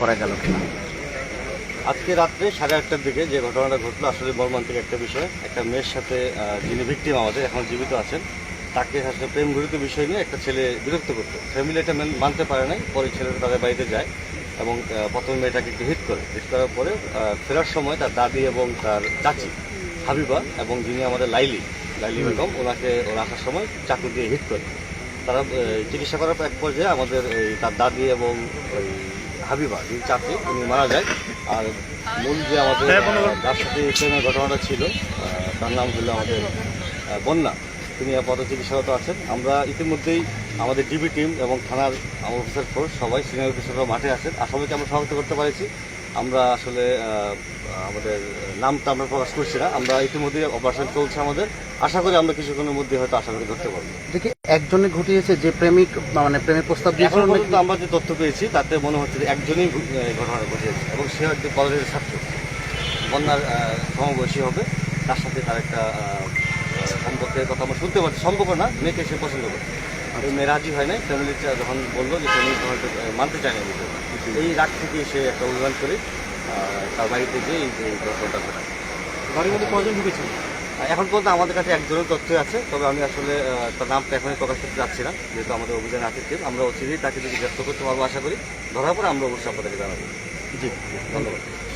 করা গেল কিনা? আজকে রাত্রে সাড়ে আটটার দিকে যে ঘটনাটা ঘটলো, আসলে মর্মান্তিক একটা বিষয়। একটা মেয়ের সাথে যিনি ভিকটিম আমাদের এখন জীবিত আছেন, তাকে আসলে প্রেম ঘটিত বিষয় নিয়ে একটা ছেলে বিরক্ত করতো। ফ্যামিলি এটা মেন- মানতে পারে নাই, পরে ছেলেটা তাদের বাড়িতে যায় এবং প্রথমে মেয়েটাকে একটু হিট করে। হিট করার পরে ফেরার সময় তার দাদি এবং তার চাচি, হাবিবা এবং যিনি আমাদের লাইলি লাইলি বেগম, ওনাকে ওরা আসার সময় চাকু দিয়ে হিট করে। তারা চিকিৎসা করার এক পর্যায়ে আমাদের এই তার দাদি এবং ওই হাবিবা, যিনি চাকরি, উনি মারা যায়। আর মূল যে আমাদের যার সাথে এই প্রেমের ঘটনাটা ছিল তার নাম হলো আমাদের বন্যা। তিনি আপাতত চিকিৎসারত আছেন। আমরা ইতিমধ্যেই আমাদের ডিবি টিম এবং থানার অফিসার ফোর্স সবাই সিনিয়র অফিসাররা মাঠে আছেন। আর সবাইকে আমরা সহায়তা করতে পারছি। আমরা আসলে আমাদের নামটা আমরা প্রকাশ করছি না আমরা ইতিমধ্যেই অপারেশন চলছে আমাদের। আশা করি আমরা কিছুক্ষণের মধ্যে হয়তো আশা করি ধরতে পারব। দেখি একজনে ঘটিয়েছে যে প্রেমিক মানে প্রেমের প্রস্তাব দিয়েছিল আমরা যে তথ্য পেয়েছি তাতে মনে হচ্ছে যে একজনই ঘু- এই ঘটনাটা ঘটিয়েছে এবং সে হচ্ছে কলেজের ছাত্র। বন্যার সমবয়সী হবে তার সাথে তার একটা সম্পর্কের কথা আমরা শুনতে পাচ্ছি। সম্পর্ক না মেয়েকে সে পছন্দ করে। ওই মেয়ে রাজি হয় নাই। ফ্যামিলি যখন বলল যে ফ্যামিলি হয়তো মানতে চায় না এই রাগ থেকে সে একটা অভিমান করে তার বাড়িতে গিয়ে এই এই ঘটনাটা ঘটায়। বাড়ির মধ্যে কজন ঢুকেছিল? এখন পর্যন্ত আমাদের কাছে একজনের তথ্য আছে তবে আমি আসলে তার নামটা এখনই প্রকাশ করতে যাচ্ছি না যেহেতু আমাদের অভিযান আছে টিম আমরা অচিরেই তাকে যদি ব্যস্ত করতে পারব আশা করি ধরার পরে আমরা অবশ্যই আপনাদেরকে জানাব। জি। ধন্যবাদ।